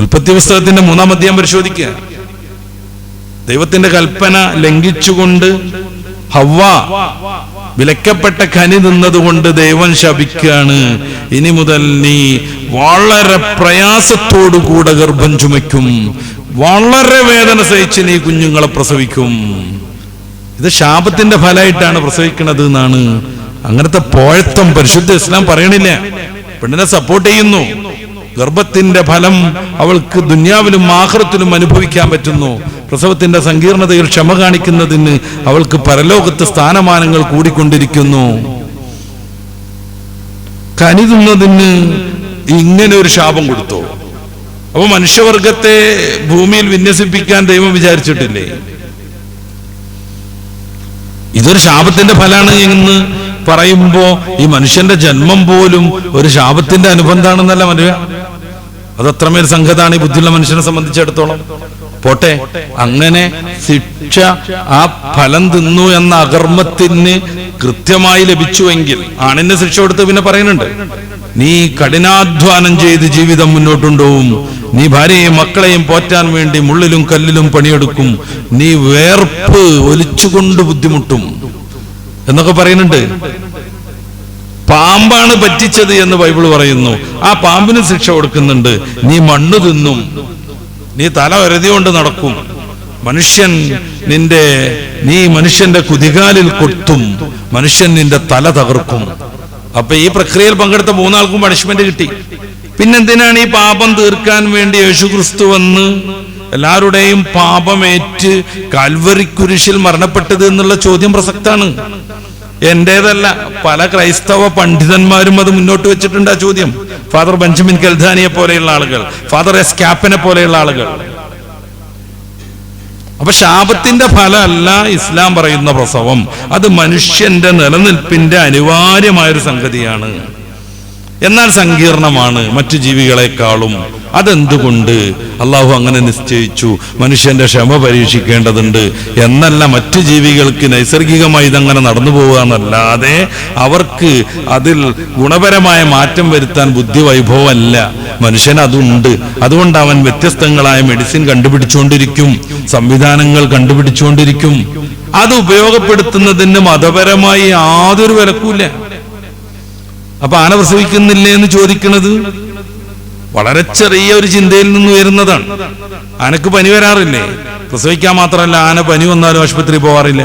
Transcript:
ഉൽപ്പത്തി പുസ്തകത്തിന്റെ മൂന്നാം അധ്യായം പരിശോധിക്കുക. ദൈവത്തിന്റെ കൽപ്പന ലംഘിച്ചുകൊണ്ട് ഹവ്വ വിലക്കപ്പെട്ട ഖനി നിന്നതുകൊണ്ട് ദൈവം ശപിക്കുകയാണ്. ഇനി മുതൽ നീ വളരെ പ്രയാസത്തോടുകൂടെ ഗർഭം ചുമയ്ക്കും. വളരെ വേദന സഹിച്ച് നീ കുഞ്ഞുങ്ങളെ പ്രസവിക്കും. ഇത് ശാപത്തിന്റെ ഫലമായിട്ടാണ് പ്രസവിക്കുന്നത് എന്നാണ്. അങ്ങനത്തെ പോഴത്തം പരിശുദ്ധ ഇസ്ലാം പറയണില്ല. പെണ്ണിനെ സപ്പോർട്ട് ചെയ്യുന്നു. ഗർഭത്തിന്റെ ഫലം അവൾക്ക് ദുന്യാവിലും ആഹ്റത്തിലും അനുഭവിക്കാൻ പറ്റുന്നു. പ്രസവത്തിന്റെ സങ്കീർണതയിൽ ക്ഷമ കാണിക്കുന്നതിന് അവൾക്ക് പരലോകത്ത് സ്ഥാനമാനങ്ങൾ കൂടിക്കൊണ്ടിരിക്കുന്നു. കനി തിന്നതിന് ഇങ്ങനെ ഒരു ശാപം കൊടുത്തു. അപ്പൊ മനുഷ്യവർഗത്തെ ഭൂമിയിൽ വിന്യസിപ്പിക്കാൻ ദൈവം വിചാരിച്ചിട്ടില്ലേ? ഇതൊരു ശാപത്തിന്റെ ഫലാണ് എന്ന് പറയുമ്പോ ഈ മനുഷ്യന്റെ ജന്മം പോലും ഒരു ശാപത്തിന്റെ അനുബന്ധാണെന്നല്ല മനു അത് അത്രമേൽ സംഘതാണ് ഈ ബുദ്ധിയുള്ള മനുഷ്യനെ സംബന്ധിച്ചിടത്തോളം. പോട്ടെ അങ്ങനെ ശിക്ഷ ആ ഫലം തിന്നു എന്ന അകർമ്മത്തിന് കൃത്യമായി ലഭിച്ചുവെങ്കിൽ ആണിന്റെ ശിക്ഷ കൊടുത്ത് പിന്നെ പറയുന്നുണ്ട് നീ കഠിനാധ്വാനം ചെയ്ത് ജീവിതം മുന്നോട്ടുണ്ടോവും. നീ ഭാര്യയെയും മക്കളെയും പോറ്റാൻ വേണ്ടി മുള്ളിലും കല്ലിലും പണിയെടുക്കും. നീ വേർപ്പ് ഒലിച്ചുകൊണ്ട് ബുദ്ധിമുട്ടും. എന്നൊക്കെ പറയുന്നുണ്ട്. പാമ്പാണ് പറ്റിച്ചത് എന്ന് ബൈബിൾ പറയുന്നു. ആ പാമ്പിന് ശിക്ഷ കൊടുക്കുന്നുണ്ട്. നീ മണ്ണ് തിന്നും. നീ തല കൊണ്ട് നടക്കും. മനുഷ്യൻ നിന്റെ നീ മനുഷ്യന്റെ കുതികാലിൽ കൊത്തും. മനുഷ്യൻ നിന്റെ തല തകർക്കും. അപ്പൊ ഈ പ്രക്രിയയിൽ പങ്കെടുത്ത മൂന്നാൾക്കും പണിഷ്മെന്റ് കിട്ടി. പിന്നെന്തിനാണ് ഈ പാപം തീർക്കാൻ വേണ്ടി യേശുക്രിസ്തു വന്ന് എല്ലാവരുടെയും പാപമേറ്റ് കാൽവറിക്കുരിശിൽ മരണപ്പെട്ടത് എന്നുള്ള ചോദ്യം പ്രസക്താണ്. എന്റേതല്ല പല ക്രൈസ്തവ പണ്ഡിതന്മാരും അത് മുന്നോട്ട് വെച്ചിട്ടുണ്ട് ആ ചോദ്യം. ഫാദർ ബെഞ്ചമിൻ കെൽധാനിയെ പോലെയുള്ള ആളുകൾ ഫാദർ എസ് ക്യാപ്പിനെ പോലെയുള്ള ആളുകൾ. അപ്പൊ ശാപത്തിന്റെ ഫലമല്ല ഇസ്ലാം പറയുന്ന പ്രസവം. അത് മനുഷ്യന്റെ നിലനിൽപ്പിന്റെ അനിവാര്യമായൊരു സംഗതിയാണ്. എന്നാൽ സങ്കീർണമാണ് മറ്റു ജീവികളെക്കാളും. അതെന്തുകൊണ്ട്? അള്ളാഹു അങ്ങനെ നിശ്ചയിച്ചു. മനുഷ്യന്റെ ക്ഷമ പരീക്ഷിക്കേണ്ടതുണ്ട്. എന്നല്ല മറ്റു ജീവികൾക്ക് നൈസർഗികമായി ഇതങ്ങനെ നടന്നു പോകുക എന്നല്ലാതെ അവർക്ക് അതിൽ ഗുണപരമായ മാറ്റം വരുത്താൻ ബുദ്ധി വൈഭവമല്ല മനുഷ്യൻ അതുണ്ട്. അതുകൊണ്ട് അവൻ വ്യത്യസ്തങ്ങളായ മെഡിസിൻ കണ്ടുപിടിച്ചുകൊണ്ടിരിക്കും. സംവിധാനങ്ങൾ കണ്ടുപിടിച്ചുകൊണ്ടിരിക്കും. അത് ഉപയോഗപ്പെടുത്തുന്നതിന് മതപരമായി യാതൊരു വിലക്കൂല്ല അപ്പൊ ആന പ്രസവിക്കുന്നില്ലേ എന്ന് ചോദിക്കുന്നത് വളരെ ചെറിയ ഒരു ചിന്തയിൽ നിന്ന് ഉയരുന്നതാണ്. ആനക്ക് പനി വരാറില്ലേ? പ്രസവിക്കാൻ മാത്രമല്ല ആന പനി വന്നാലും ആശുപത്രി പോവാറില്ല.